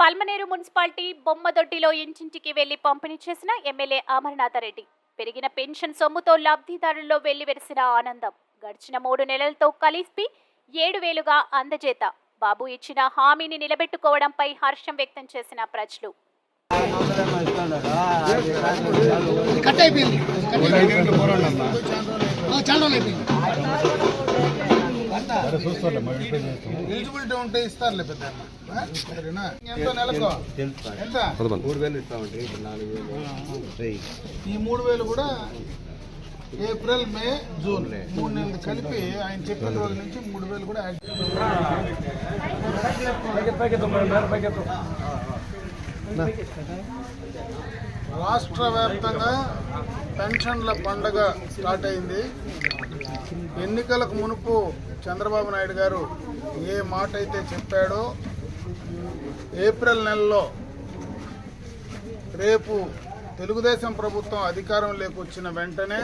Palamaner municipality బొమ్మదొడ్డిలో ఇంటింటికి వెళ్ళి పంపిణీ చేసిన ఎమ్మెల్యే అమర్నాథరెడ్డి. పెరిగిన పెన్షన్ సొమ్ముతో లబ్ధిదారుల్లో వెల్లివెరిసిన ఆనందం. గడిచిన మూడు నెలలతో కలిపి ఏడు వేలుగా అందజేత. బాబు ఇచ్చిన హామీని నిలబెట్టుకోవడంపై హర్షం వ్యక్తం చేసిన ప్రజలు. కట్ అయిపోయింది. ఎలిజిబిలిటీ ఉంటే ఇస్తారులే పెద్ద సరేనా? ఎంత నెలకు? మూడు వేలు ఇస్తామండి. ఈ మూడు వేలు కూడా ఏప్రిల్ మే జూన్. మూడు నెలలు కలిపి ఆయన చెప్పిన రోజు నుంచి మూడు వేలు కూడా యాడ్ రాష్ట్ర వ్యాప్తంగా పెన్షన్ల పండగ స్టార్ట్ అయింది. ఎన్నికలకు మునుపు చంద్రబాబు నాయుడు గారు ఏ మాట అయితే చెప్పాడో ఏప్రిల్ నెలలో రేపు తెలుగుదేశం ప్రభుత్వం అధికారం లేకొచ్చిన వెంటనే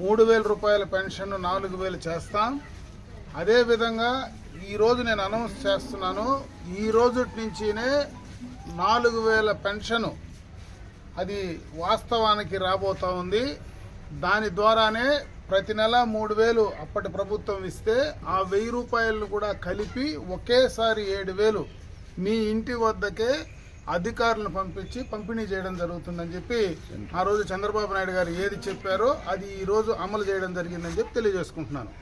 మూడు వేల రూపాయల పెన్షన్ నాలుగు వేలు చేస్తాం. అదేవిధంగా ఈరోజు నేను అనౌన్స్ చేస్తున్నాను ఈ రోజు నుంచినే నాలుగు వేల పెన్షను అది వాస్తవానికి రాబోతా ఉంది. దాని ద్వారానే ప్రతి నెల మూడు వేలు అప్పటి ప్రభుత్వం ఇస్తే ఆ వెయ్యి రూపాయలను కూడా కలిపి ఒకేసారి ఏడు వేలు మీ ఇంటి వద్దకే అధికారులను పంపించి పంపిణీ చేయడం జరుగుతుందని చెప్పి ఆ రోజు చంద్రబాబు నాయుడు గారు ఏది చెప్పారో అది ఈరోజు అమలు చేయడం జరిగిందని చెప్పి తెలియజేసుకుంటున్నాను.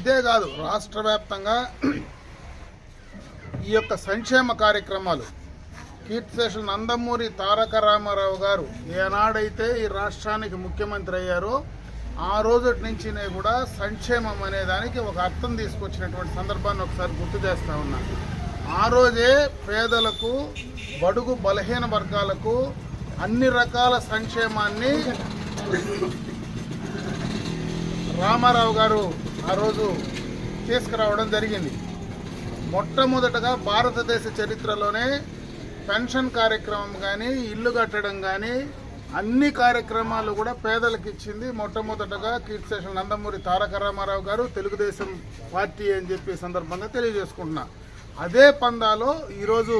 ఇదే కాదు రాష్ట్ర వ్యాప్తంగా ఈ యొక్క సంక్షేమ కార్యక్రమాలు కీర్తిశేషులు నందమూరి తారక రామారావు గారు ఏనాడైతే ఈ రాష్ట్రానికి ముఖ్యమంత్రి అయ్యారో ఆ రోజు నుంచినే కూడా సంక్షేమం అనే దానికి ఒక అర్థం తీసుకొచ్చినటువంటి సందర్భాన్ని ఒకసారి గుర్తు చేస్తూ ఉన్నా. ఆ రోజే పేదలకు బడుగు బలహీన వర్గాలకు అన్ని రకాల సంక్షేమాన్ని రామారావు గారు ఆ రోజు తీసుకురావడం జరిగింది. మొట్టమొదటగా భారతదేశ చరిత్రలోనే పెన్షన్ కార్యక్రమం కానీ ఇల్లు కట్టడం కానీ అన్ని కార్యక్రమాలు కూడా పేదలకు ఇచ్చింది మొట్టమొదటగా స్టేషన్ నందమూరి తారక రామారావు గారు. తెలుగుదేశం పార్టీ అని చెప్పి సందర్భంగా తెలియజేసుకుంటున్నా. అదే పందాలో ఈరోజు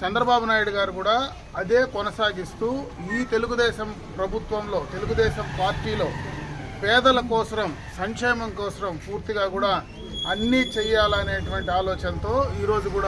చంద్రబాబు నాయుడు గారు కూడా అదే కొనసాగిస్తూ ఈ తెలుగుదేశం ప్రభుత్వంలో తెలుగుదేశం పార్టీలో పేదల కోసం సంక్షేమం కోసం పూర్తిగా కూడా అన్నీ చెయ్యాలనేటువంటి ఆలోచనతో ఈరోజు కూడా